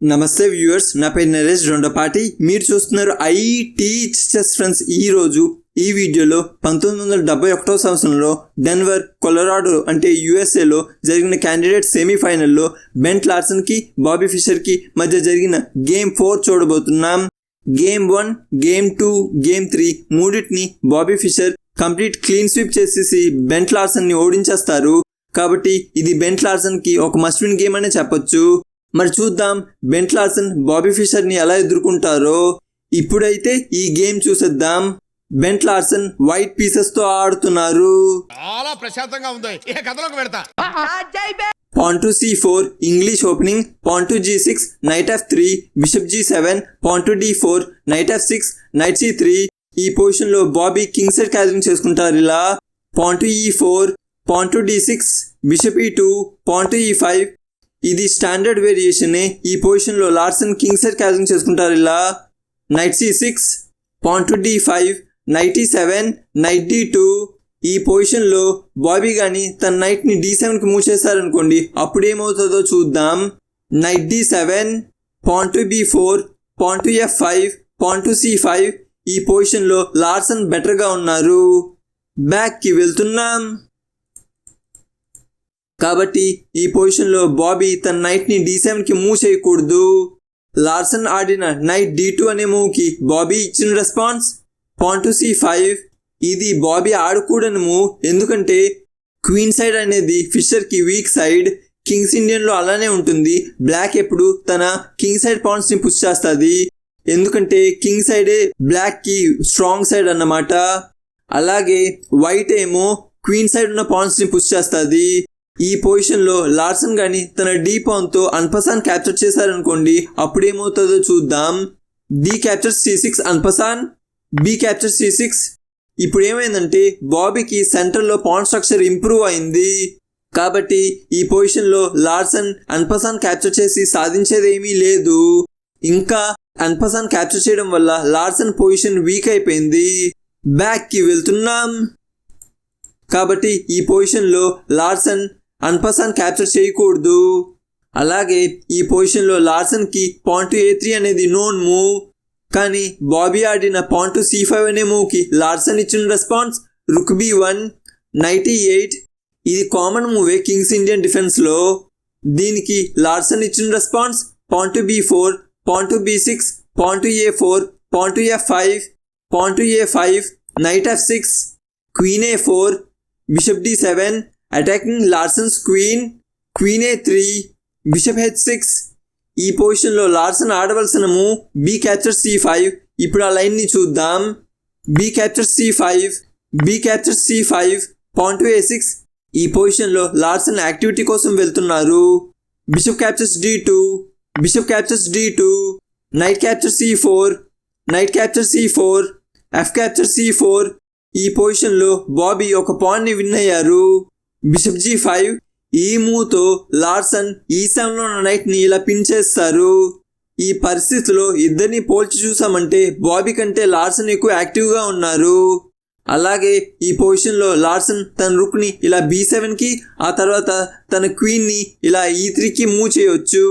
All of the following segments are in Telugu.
నమస్తే వ్యూవర్స్ నా పేరు నరేష్ రెండోపాటి మీరు చూస్తున్నారు ఐటీ చెస్ ఫ్రెండ్స్ ఈ రోజు ఈ వీడియోలో పంతొమ్మిది వందల డెబ్బై ఒకటో సంవత్సరంలో డెన్వర్ కొలరాడో అంటే యుఎస్ఏలో జరిగిన క్యాండిడేట్ సెమీఫైనల్లో బెంట్ లార్సన్కి బాబీ ఫిషర్కి మధ్య జరిగిన గేమ్ ఫోర్ చూడబోతున్నాం. Game one game two game three మూడింటిని Bobby Fischer complete clean sweep చేసేసి బెంట్ లార్సన్ని ఓడించేస్తారు. కాబట్టి ఇది బెంట్ లార్సన్కి ఒక మస్ట్ విన్ గేమ్ అనే చెప్పొచ్చు. మరి చూద్దాం. బెంట్ లార్సన్ బాబీ ఫిషర్ని ఎలా ఎదుర్కొంటారో. ఇప్పుడైతే ఈ గేమ్ చూసేద్దాం. బెంట్ లార్సన్ వైట్ పీసెస్తో ఆడుతున్నారు. చాలా ప్రశాంతంగా ఉంది. ఇక కథలోకి పెడతా pawn to C four English opening. Pawn to G six knight F three. Bishop G seven pawn to D four knight F six knight C three. ఈ పొజిషన్లో బాబీ కింగ్ సెట్ క్యాదరింగ్ చేసుకుంటారు ఇలా. Pawn to E four pawn to D six bishop E two pawn to E five ఇది స్టాండర్డ్ వేరియేషన్. ఈ పొజిషన్లో లార్సన్ కింగ్ సెట్ చేసుకుంటారు ఇలా. Knight C six pawn to D five knight E seven knight D two ఈ పొజిషన్లో బాబీ గాని తన నైట్ని డి సెవెన్కి మూవ్ చేశారనుకోండి అప్పుడు ఏమవుతుందో చూద్దాం. Knight D seven pawn to B four pawn to F five pawn to C five ఈ పొజిషన్లో లార్సన్ బెటర్గా ఉన్నారు. బ్యాక్కి వెళ్తున్నాం. కాబట్టి ఈ పొజిషన్లో బాబీ తన నైట్ని డి మూవ్ చేయకూడదు లార్సన్ ఆడిన నైట్ డి టూ అనే మూవ్కి బాబీ ఇచ్చిన response? Pawn to C five. ఇది బాబీ ఆడకూడని మూవ్ ఎందుకంటే క్వీన్ సైడ్ అనేది ఫిషర్కి వీక్ సైడ్. కింగ్స్ ఇండియన్లో అలానే ఉంటుంది. బ్లాక్ ఎప్పుడు తన కింగ్ సైడ్ పాయింట్స్ పుష్ చేస్తుంది. ఎందుకంటే కింగ్ సైడే బ్లాక్కి స్ట్రాంగ్ సైడ్ అన్నమాట. అలాగే వైట్ ఏమో క్వీన్ సైడ్ ఉన్న పాయింట్స్ పుష్ చేస్తుంది. ఈ పొజిషన్లో లార్సన్ గాని తన డీ పాన్తో అన్పసాన్ క్యాప్చర్ చేశారనుకోండి అప్పుడేమవుతుందో చూద్దాం. D capture C six en passant B capture C six ఇప్పుడు ఏమైందంటే బాబీకి సెంటర్లో పాన్ స్ట్రక్చర్ ఇంప్రూవ్ అయింది. కాబట్టి ఈ పొజిషన్లో లార్సన్ అన్పసాన్ క్యాప్చర్ చేసి సాధించేది ఏమీ లేదు. ఇంకా అన్పసాన్ క్యాప్చర్ చేయడం వల్ల లార్సన్ పొజిషన్ వీక్ అయిపోయింది. బ్యాక్కి వెళ్తున్నాం. కాబట్టి ఈ పొజిషన్లో లార్సన్ అన్పసాన్ క్యాప్చర్ చేయకూడదు. అలాగే ఈ పొజిషన్లో లార్సన్కి పాయింట్ ఏ త్రీ అనేది నోన్ మూవ్ కానీ బాబీ ఆడిన పాయింట్ సి ఫైవ్ అనే మూవ్కి లార్సన్ ఇచ్చిన response rook b one ninety eight ఇది కామన్ మూవే కింగ్స్ ఇండియన్ డిఫెన్స్లో దీనికి లార్సన్ ఇచ్చిన response point b four point b six point a four point f five point a five knight f six queen a four bishop d seven attacking Larsen's queen queen a three bishop h six ఈ పొజిషన్లో Larsen ఆడవలసిన move b capture c five ఇప్పుడు ఆ లైన్ని చూద్దాం. B capture c five b capture c five point a six ఈ పొజిషన్లో లార్సన్ యాక్టివిటీ కోసం వెళ్తున్నారు. Bishop captures d two bishop captures d two knight capture c four knight capture c four f capture c four ఈ పొజిషన్లో బాబీ ఒక పాయింట్ని విన్ అయ్యారు. బిషప్ జీ ఫైవ్ ఈ మూతో లార్సన్ ఈ సెవెన్లో ఉన్న నైట్ని ఇలా పిన్ చేస్తారు. ఈ పరిస్థితిలో ఇద్దరిని పోల్చి చూసామంటే బాబీ కంటే లార్సన్ ఎక్కువ యాక్టివ్గా ఉన్నారు. అలాగే ఈ పొజిషన్లో లార్సన్ తన రుక్ని ఇలా బీ సెవెన్కి ఆ తర్వాత తన క్వీన్ని ఇలా ఈ త్రీకి మూవ్ చేయొచ్చు.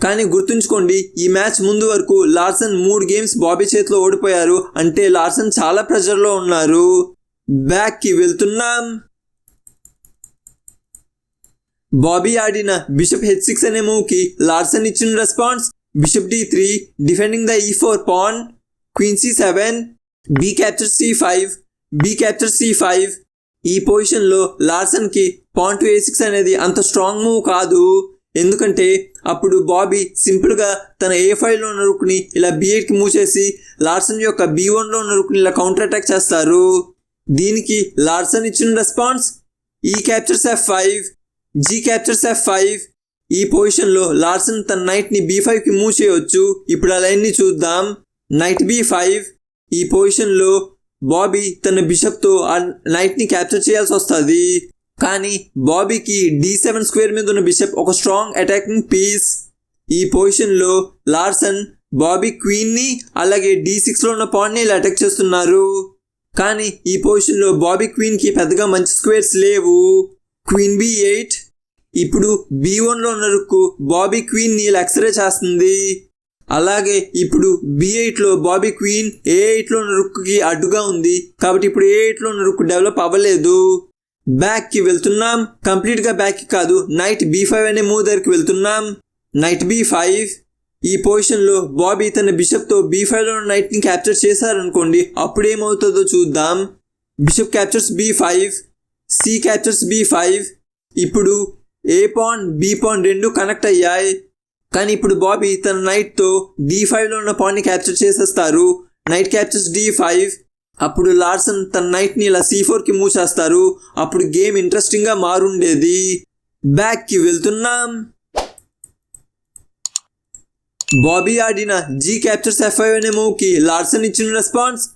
కానీ గుర్తుంచుకోండి ఈ మ్యాచ్ ముందు వరకు లార్సన్ మూడు గేమ్స్ బాబీ చేతిలో ఓడిపోయారు అంటే లార్సన్ చాలా ప్రెషర్లో ఉన్నారు. బ్యాక్కి వెళ్తున్నాం. బాబీ ఆడిన బిషప్ హెచ్ సిక్స్ అనే మూవ్కి లార్సన్ ఇచ్చిన response bishop d three defending the e four pawn queen c seven b capture c five b capture c five. ఈ పొజిషన్లో లార్సన్కి పాన్ టు ఏ సిక్స్ అనేది అంత స్ట్రాంగ్ మూవ్ కాదు. ఎందుకంటే అప్పుడు బాబీ సింపుల్గా తన ఏ ఫైవ్లో ఉన్న రుక్ని ఇలా బి ఎయిట్కి మూవ్ చేసి లార్సన్ యొక్క బి వన్లో ఉన్న రుక్ని ఇలా కౌంటర్ అటాక్ చేస్తారు. దీనికి లార్సన్ ఇచ్చిన response e captures f five g captures f five ఈ పొజిషన్లో లార్సన్ తన నైట్ని బీ ఫైవ్కి మూవ్ చేయవచ్చు. ఇప్పుడు ఆ లైన్ని చూద్దాం. నైట్ బీ ఫైవ్ ఈ పొజిషన్లో బాబీ తన బిషప్తో ఆ నైట్ని క్యాప్చర్ చేయాల్సి వస్తుంది. కానీ బాబీకి డి సెవెన్ స్క్వేర్ మీద ఉన్న బిషప్ ఒక స్ట్రాంగ్ అటాకింగ్ పీస్ ఈ పొజిషన్లో లార్సన్ బాబీ క్వీన్ని అలాగే డి సిక్స్లో ఉన్న పాయింట్ని ఇలా అటాక్ చేస్తున్నారు. కానీ ఈ పొజిషన్లో బాబీ క్వీన్కి పెద్దగా మంచి స్క్వేర్స్ లేవు. క్వీన్ బి ఎయిట్ ఇప్పుడు బి వన్లో ఉన్న రుక్కు బాబీ క్వీన్ని ఇలా ఎక్స్రే చేస్తుంది. అలాగే ఇప్పుడు బి ఎయిట్లో బాబీ క్వీన్ ఏ ఎయిట్లో ఉన్న రుక్కుకి అడ్డుగా ఉంది. కాబట్టి ఇప్పుడు ఏ ఎయిట్లో ఉన్న రుక్కు డెవలప్ అవ్వలేదు. బ్యాక్కి వెళ్తున్నాం. కంప్లీట్గా బ్యాక్కి కాదు. నైట్ బి ఫైవ్ అనే మూవ్ దగ్గరికి వెళ్తున్నాం. నైట్ బి ఫైవ్ ఈ పొజిషన్లో బాబీ తన బిషప్తో బీ ఫైవ్లో ఉన్న నైట్ని క్యాప్చర్ చేశారనుకోండి అప్పుడు ఏమవుతుందో చూద్దాం. Bishop captures b five c captures b five ఇప్పుడు ఏ పాన్ బి పాన్ రెండు కనెక్ట్ అయ్యాయి. కానీ ఇప్పుడు బాబీ తన నైట్తో డి ఫైవ్లో ఉన్న పాన్ని క్యాప్చర్ చేసేస్తారు. Knight captures d five. అప్పుడు లార్సన్ తన నైట్ని ఇలా సి ఫోర్కి మూవ్ చేస్తారు. అప్పుడు గేమ్ ఇంట్రెస్టింగ్గా మారుండేది. బ్యాక్కి వెళ్తున్నాం. బాబీ ఆడిన జీ క్యాప్చర్స్ ఎఫ్ ఫైవ్ అనే మూవ్కి లార్సన్ ఇచ్చిన రెస్పాన్స్.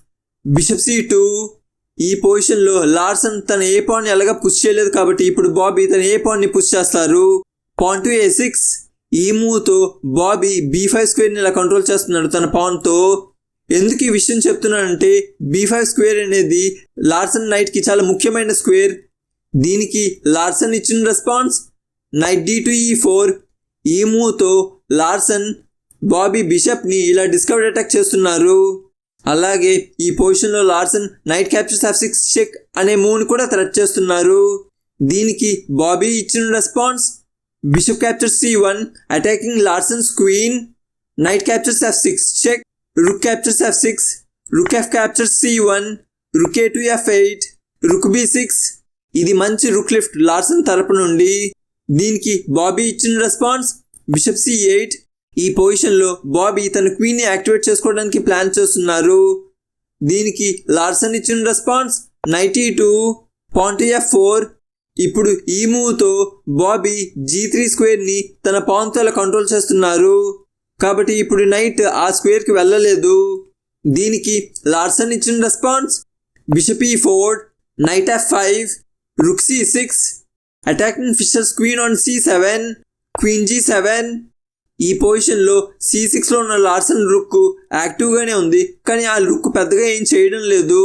Bishop c two. ఈ పొజిషన్లో లార్సన్ తన ఏ పాన్ ఎలాగా పుష్ చేయలేదు కాబట్టి ఇప్పుడు బాబీ తన ఏ పాన్ని పుష్ చేస్తారు? Pawn to A six. ఈ మూవ్తో బాబీ బీ ఫైవ్ స్క్వేర్ని ఇలా కంట్రోల్ చేస్తున్నాడు తన పాన్తో ఎందుకు ఈ విషయం చెప్తున్నానంటే బీ ఫైవ్ స్క్వేర్ అనేది లార్సన్ నైట్కి చాలా ముఖ్యమైన స్క్వేర్. దీనికి లార్సన్ ఇచ్చిన response knight d to e four. ఈ మూవ్తో లార్సన్ బాబీ బిషప్ని ఇలా డిస్కవర్ అటాక్ చేస్తున్నారు. అలాగే ఈ పొజిషన్లో Larsen knight captures f six check అనే మూవ్ని కూడా థ్రెట్ చేస్తున్నారు. దీనికి బాబీ ఇచ్చిన response bishop captures c one attacking Larsen's queen knight captures f six check rook captures f six rook f captures c one rook a two f eight rook b six ఇది మంచి రుక్ లిఫ్ట్ లార్సన్ తరపు నుండి. దీనికి బాబీ ఇచ్చిన రెస్పాన్స్ బిషప్ సి ఎయిట్ ఈ పొజిషన్లో బాబీ తన క్వీన్ని యాక్టివేట్ చేసుకోవడానికి ప్లాన్ చేస్తున్నారు. దీనికి లార్సన్ ఇచ్చిన రెస్పాన్స్ నైటీ టూ పాంటియా ఎఫ్ ఫోర్. ఇప్పుడు ఈ మూవ్తో బాబీ జీ త్రీ స్క్వేర్ని తన పాన్తో కంట్రోల్ చేస్తున్నారు. కాబట్టి ఇప్పుడు నైట్ ఆ స్క్వేర్కి వెళ్ళలేదు. దీనికి లార్సన్ ఇచ్చిన response bishop e four knight f five rook c six attacking Fischer's queen on c seven queen g seven ఈ పొజిషన్లో సి సిక్స్లో ఉన్న లార్సన్ రుక్కు యాక్టివ్గానే ఉంది కానీ ఆ రుక్కు పెద్దగా ఏం చేయడం లేదు.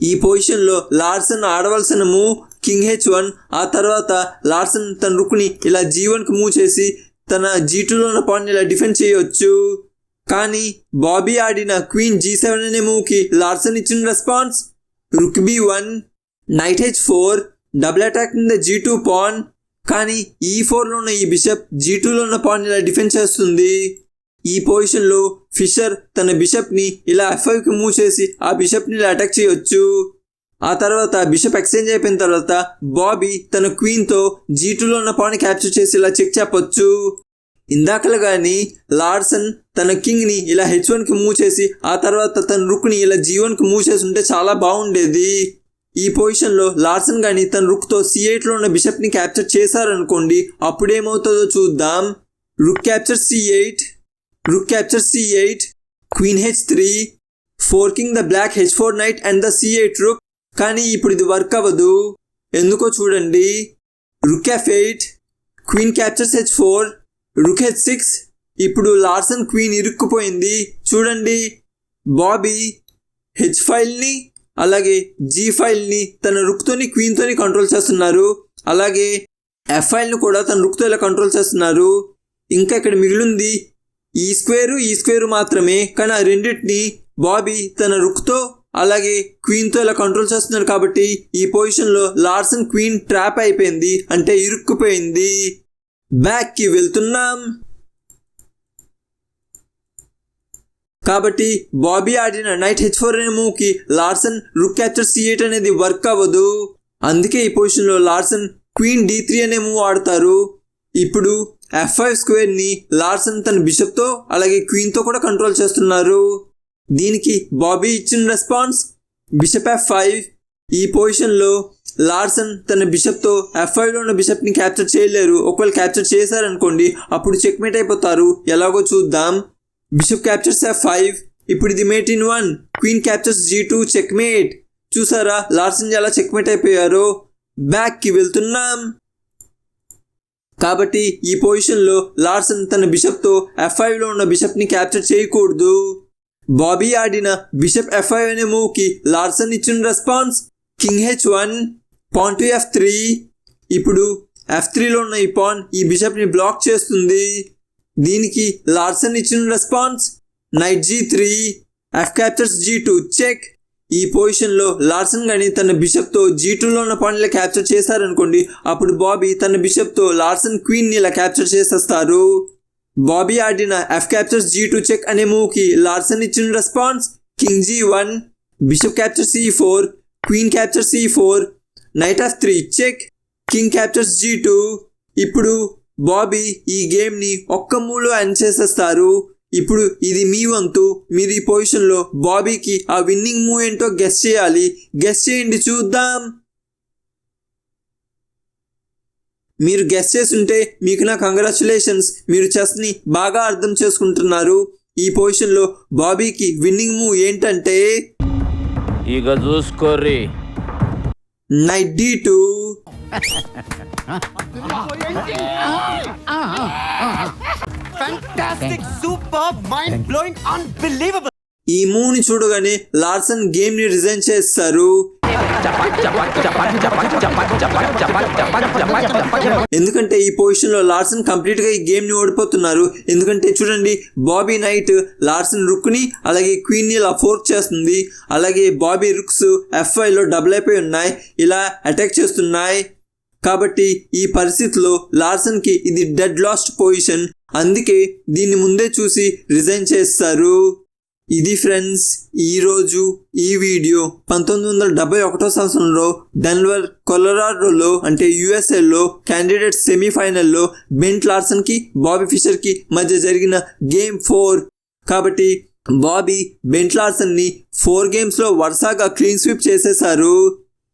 ఈ పొజిషన్లో లార్సన్ ఆడవలసిన మూవ్ కింగ్ హెచ్ వన్ ఆ తర్వాత లార్సన్ తన రుక్కుని ఇలా జీ వన్కి మూవ్ చేసి తన జీ టూలో ఉన్న పాయింట్ని ఇలా డిఫెండ్ చేయవచ్చు కానీ బాబీ ఆడిన క్వీన్ జీ సెవెన్ అనే మూవ్కి లార్సన్ ఇచ్చిన response rook b one knight h four double attack in the g two pawn కానీ ఈ ఫోర్లో ఉన్న ఈ బిషప్ జీ టూలో ఉన్న పాన్ ఇలా డిఫెండ్ చేస్తుంది. ఈ పొజిషన్లో ఫిషర్ తన బిషప్ని ఇలా ఎఫ్ఐకి మూవ్ చేసి ఆ బిషప్ని ఇలా అటాక్ చేయొచ్చు. ఆ తర్వాత బిషప్ ఎక్స్చేంజ్ అయిపోయిన తర్వాత బాబీ తన క్వీన్తో జీ టూలో ఉన్న పాన్ క్యాప్చర్ చేసి ఇలా చెక్ చెప్పొచ్చు. ఇందాకలు కానీ లార్సన్ తన కింగ్ని ఇలా హెచ్ వన్కి మూవ్ చేసి ఆ తర్వాత తన రుక్ని ఇలా జీ వన్కి మూవ్ చేసి ఉంటే చాలా బాగుండేది. ఈ పొజిషన్లో లార్సన్ కానీ తన రుక్తో సి ఎయిట్లో ఉన్న బిషప్ని క్యాప్చర్ చేశారనుకోండి అప్పుడేమవుతుందో చూద్దాం. Rook capture c eight rook capture c eight queen h three forking the black h four knight and the c eight rook. కానీ ఇప్పుడు ఇది వర్క్ అవ్వదు. ఎందుకో చూడండి. Rook f eight queen captures h four rook h six. ఇప్పుడు లార్సన్ క్వీన్ ఇరుక్కుపోయింది. చూడండి. బాబీ హెచ్ ఫైల్ని అలాగే జీ ఫైల్ని తన రుక్తోని క్వీన్తోని కంట్రోల్ చేస్తున్నారు. అలాగే ఎఫ్ ఫైల్ని కూడా తన రుక్తో ఇలా కంట్రోల్ చేస్తున్నారు. ఇంకా ఇక్కడ మిగిలింది ఈ స్క్వేరు ఈ స్క్వేరు మాత్రమే కానీ ఆ రెండింటిని బాబీ తన రుక్తో అలాగే క్వీన్తో ఇలా కంట్రోల్ చేస్తున్నారు కాబట్టి ఈ పొజిషన్లో లార్సన్ క్వీన్ ట్రాప్ అయిపోయింది అంటే ఇరుక్కుపోయింది. బ్యాక్కి వెళ్తున్నాం. కాబట్టి బాబీ ఆడిన నైట్ హెచ్ ఫోర్ అనే మూవ్కి Larsen rook capture c eight అనేది వర్క్ అవ్వదు. అందుకే ఈ పొజిషన్లో లార్సన్ క్వీన్ డి త్రీ అనే మూవ్ ఆడతారు. ఇప్పుడు ఎఫ్ ఫైవ్ స్క్వేర్ని లార్సన్ తన బిషప్తో అలాగే క్వీన్తో కూడా కంట్రోల్ చేస్తున్నారు. దీనికి బాబీ ఇచ్చిన రెస్పాన్స్ బిషప్ ఎఫ్ ఫైవ్. ఈ పొజిషన్లో లార్సన్ తన బిషప్తో ఎఫ్ ఫైవ్లో ఉన్న బిషప్ని క్యాప్చర్ చేయలేరు. ఒకవేళ క్యాప్చర్ చేశారనుకోండి అప్పుడు చెక్మేట్ అయిపోతారు. ఎలాగో చూద్దాం. బిషప్ క్యాప్చర్స్ ఎఫ్ ఫైవ్ ఇప్పుడు ఇది mate in one queen captures g two checkmate చూసారా? లార్సన్ ఎలా చెక్మేట్ అయిపోయారో. బ్యాక్కి వెళ్తున్నాం. కాబట్టి ఈ పొజిషన్లో లార్సన్ తన బిషప్తో ఎఫ్ ఫైవ్లో ఉన్న బిషప్ని క్యాప్చర్ చేయకూడదు. బాబీ ఆడిన బిషప్ ఎఫ్ ఫైవ్ అనే మూవ్కి లార్సన్ ఇచ్చిన response king h one point f three ఇప్పుడు ఎఫ్ త్రీలో ఉన్న ఈ పాన్ ఈ బిషప్ని బ్లాక్ చేస్తుంది. దీనికి లార్సన్ ఇచ్చిన response. Knight g three f captures g two check. ఈ పొజిషన్లో లార్సన్ గాని తన బిషప్తో జీ టూలో ఉన్న పాయింట్ క్యాప్చర్ చేశారనుకోండి అప్పుడు బాబీ తన బిషప్తో లార్సన్ క్వీన్ని ఇలా క్యాప్చర్ చేసేస్తారు. బాబీ ఆడిన f captures g two check అనే మూవ్కి లార్సన్ ఇచ్చిన response. King g one bishop capture c four queen capture c four knight f three check. King captures g two ఇప్పుడు బాబీ ఈ గేమ్ని ఒక్క మూలో ఎండ్ చేసేస్తారు. ఇప్పుడు ఇది మీ వంతు మీరు ఈ పొజిషన్లో బాబీకి ఆ విన్నింగ్ మూవ్ ఏంటో గెస్ చేయాలి. గెస్ చేయండి చూద్దాం. మీరు గెస్ చేస్తుంటే మీకు నా కంగ్రాచులేషన్స్ మీరు చెస్ని బాగా అర్థం చేసుకుంటున్నారు. ఈ పొజిషన్లో బాబీకి విన్నింగ్ మూవ్ ఏంటంటే ఇక చూసుకోర్రి. Knight d two. Fantastic, superb, mind blowing, unbelievable. ఈ మూవ్ని చూడగానే లార్సన్ గేమ్ని రిజైన్ చేస్తారు. ఎందుకంటే ఈ పొజిషన్లో లార్సన్ కంప్లీట్గా ఈ గేమ్ని ఓడిపోతున్నారు. ఎందుకంటే చూడండి బాబీ నైట్ లార్సన్ రుక్ని అలాగే క్వీన్ని ఇలా ఫోర్క్ చేస్తుంది. అలాగే బాబీ రుక్స్ ఎఫ్లో డబుల్ అయిపోయి ఉన్నాయి. ఇలా అటాక్ చేస్తున్నాయి. కాబట్టి ఈ పరిస్థితిలో లార్సన్కి ఇది డెడ్ లాస్ట్ పొజిషన్ అందుకే దీన్ని ముందే చూసి రిజైన్ చేస్తారు. ఇది ఫ్రెండ్స్ ఈరోజు ఈ వీడియో పంతొమ్మిది వందల డెబ్బై ఒకటో సంవత్సరంలో డెన్వర్ కొలరాడోలో అంటే యుఎస్ఏలో క్యాండిడేట్ సెమీఫైనల్లో బెంట్ లార్సన్కి బాబీ ఫిషర్కి మధ్య జరిగిన గేమ్ ఫోర్. కాబట్టి బాబీ బెంట్ లార్సన్ని ఫోర్ గేమ్స్లో వరుసగా క్లీన్ స్వీప్ చేసేశారు.